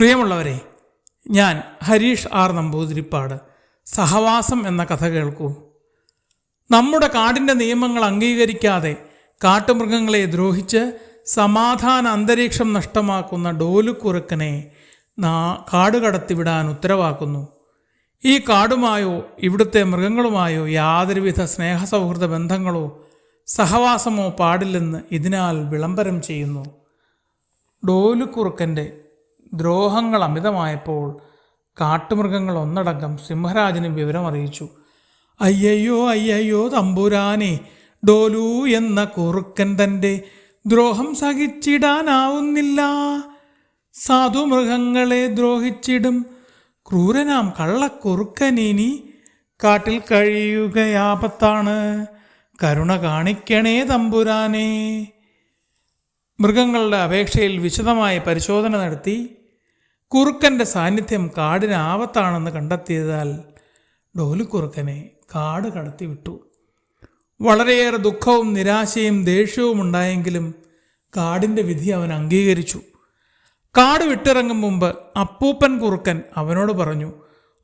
പ്രിയമുള്ളവരെ ഞാൻ ഹരീഷ് ആർ നമ്പൂതിരിപ്പാട് സഹവാസം എന്ന കഥ കേൾക്കൂ. നമ്മുടെ കാടിന്റെ നിയമങ്ങൾ അംഗീകരിക്കാതെ കാട്ടുമൃഗങ്ങളെ ദ്രോഹിച്ച് സമാധാന അന്തരീക്ഷം നഷ്ടമാക്കുന്ന ഡോലുക്കുറുക്കനെ നാ കാട് കടത്തിവിടാൻ ഉത്തരവാക്കുന്നു. ഈ കാടുമായോ ഇവിടുത്തെ മൃഗങ്ങളുമായോ യാതൊരുവിധ സ്നേഹ സ്നേഹസൗഹൃദ ബന്ധങ്ങളോ സഹവാസമോ പാടില്ലെന്ന് ഇതിനാൽ വിളംബരം ചെയ്യുന്നു. ഡോലുക്കുറുക്കന്റെ ദ്രോഹങ്ങൾ അമിതമായപ്പോൾ കാട്ടുമൃഗങ്ങൾ ഒന്നടങ്കം സിംഹരാജന് വിവരം അറിയിച്ചു അയ്യയ്യോ അയ്യയ്യോ തമ്പുരാനെ ഡോലു എന്ന കുറുക്കൻ തന്റെ ദ്രോഹം സഹിച്ചിടാനാവുന്നില്ല. സാധുമൃഗങ്ങളെ ദ്രോഹിച്ചിടും. ക്രൂരനാം കള്ളക്കുറുക്കനിനി കാട്ടിൽ കഴിയുകയാപത്താണ്. കരുണ കാണിക്കണേ തമ്പുരാനേ. മൃഗങ്ങളുടെ അപേക്ഷയിൽ വിശദമായ പരിശോധന നടത്തി കുറുക്കന്റെ സാന്നിധ്യം കാടിന് ആപത്താണെന്ന് കണ്ടെത്തിയതാൽ ഡോലിക്കുറുക്കനെ കാട് കടത്തിവിട്ടു. വളരെയേറെ ദുഃഖവും നിരാശയും ദേഷ്യവും ഉണ്ടായെങ്കിലും കാടിന്റെ വിധി അവൻ അംഗീകരിച്ചു. കാട് വിട്ടിറങ്ങും മുമ്പ് അപ്പൂപ്പൻ കുറുക്കൻ അവനോട് പറഞ്ഞു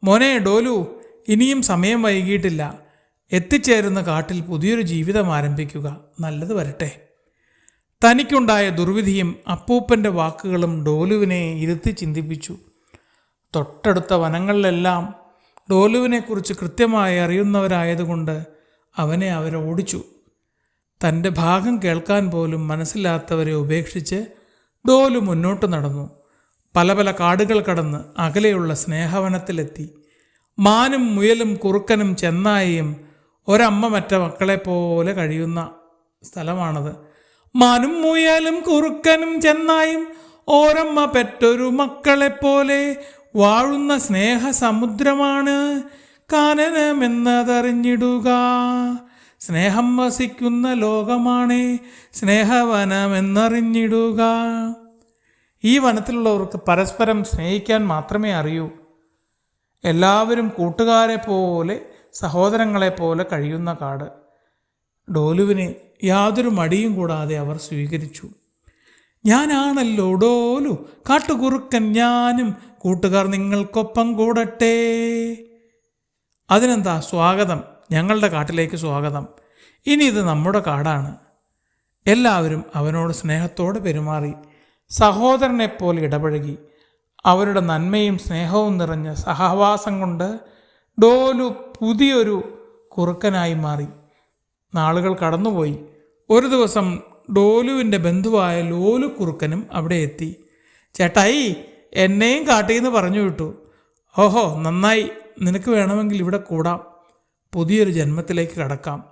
മോനെ ഡോലു ഇനിയും സമയം വൈകിയിട്ടില്ല എത്തിച്ചേരുന്ന കാട്ടിൽ പുതിയൊരു ജീവിതം ആരംഭിക്കുക. നല്ലത് വരട്ടെ. തനിക്കുണ്ടായ ദുർവിധിയും അപ്പൂപ്പന്റെ വാക്കുകളും ഡോലുവിനെ ഇരുത്തി ചിന്തിപ്പിച്ചു. തൊട്ടടുത്ത വനങ്ങളിലെല്ലാം ഡോലുവിനെക്കുറിച്ച് കൃത്യമായി അറിയുന്നവരായതുകൊണ്ട് അവനെ അവരെ ഓടിച്ചു. തന്റെ ഭാഗം കേൾക്കാൻ പോലും മനസ്സിലാത്തവരെ ഉപേക്ഷിച്ച് ഡോലു മുന്നോട്ട് നടന്നു. പല പല കാടുകൾ കടന്ന് അകലെയുള്ള സ്നേഹവനത്തിലെത്തി. മാനും മുയലും കുറുക്കനും ചെന്നായിയും ഒരമ്മ മറ്റ മക്കളെ പോലെ കഴിയുന്ന സ്ഥലമാണത്. മാനും മുയലും കുറുക്കനും ചെന്നായും ഓരമ്മ പെറ്റൊരു മക്കളെ പോലെ വാഴുന്ന സ്നേഹസമുദ്രമാണ് കാനനമെന്നതറിഞ്ഞിടുക. സ്നേഹം വസിക്കുന്ന ലോകമാണ് സ്നേഹവനമെന്നറിഞ്ഞിടുക. ഈ വനത്തിലുള്ളവർക്ക് പരസ്പരം സ്നേഹിക്കാൻ മാത്രമേ അറിയൂ. എല്ലാവരും കൂട്ടുകാരെ പോലെ സഹോദരങ്ങളെ പോലെ കഴിയുന്ന കാട്. ഡോലുവിനെ യാതൊരു മടിയും കൂടാതെ അവർ സ്വീകരിച്ചു. ഞാനാണല്ലോ ഡോലു കാട്ടുകുറുക്കൻ ഞാനും കൂട്ടുകാർ നിങ്ങൾക്കൊപ്പം കൂടട്ടെ. അതിനെന്താ സ്വാഗതം? ഞങ്ങളുടെ കാട്ടിലേക്ക് സ്വാഗതം. ഇനി ഇത് നമ്മുടെ കാടാണ്. എല്ലാവരും അവനോട് സ്നേഹത്തോടെ പെരുമാറി. സഹോദരനെപ്പോലെ ഇടപഴകി. അവരുടെ നന്മയും സ്നേഹവും നിറഞ്ഞ സഹവാസം കൊണ്ട് ഡോലു പുതിയൊരു കുറുക്കനായി മാറി. നാളുകൾ കടന്നുപോയി. ഒരു ദിവസം ഡോലുവിന്റെ ബന്ധുവായ ലോലു കുറുക്കനും അവിടെ എത്തി. ചേട്ടായി എന്നെയും കാട്ടിയെന്ന് പറഞ്ഞു വിട്ടു. ഓഹോ നന്നായി. നിനക്ക് വേണമെങ്കിൽ ഇവിടെ കൂടാം. പുതിയൊരു ജന്മത്തിലേക്ക് കടക്കാം.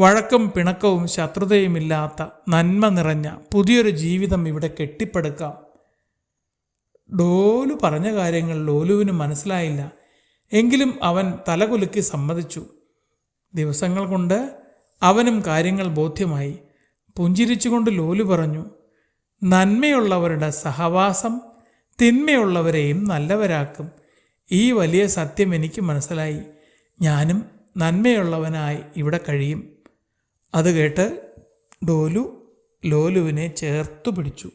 വഴക്കും പിണക്കവും ശത്രുതയുമില്ലാത്ത നന്മ നിറഞ്ഞ പുതിയൊരു ജീവിതം ഇവിടെ കെട്ടിപ്പടുക്കാം. ഡോലു പറഞ്ഞ കാര്യങ്ങൾ ലോലുവിന് മനസ്സിലായില്ല. എങ്കിലും അവൻ തലകുലുക്കി സമ്മതിച്ചു. ദിവസങ്ങൾ കൊണ്ട് അവനും കാര്യങ്ങൾ ബോധ്യമായി. പുഞ്ചിരിച്ചുകൊണ്ട് ലോലു പറഞ്ഞു നന്മയുള്ളവരുടെ സഹവാസം തിന്മയുള്ളവരെയും നല്ലവരാക്കും. ഈ വലിയ സത്യം എനിക്ക് മനസ്സിലായി. ഞാനും നന്മയുള്ളവനായി ഇവിടെ കഴിയും. അത് കേട്ട് ഡോലു ലോലുവിനെ ചേർത്തു പിടിച്ചു.